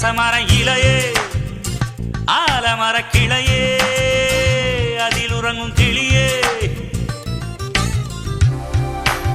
அரசமர இலையே ஆலமர கிளையே அதில் உறங்கும் கிளியே.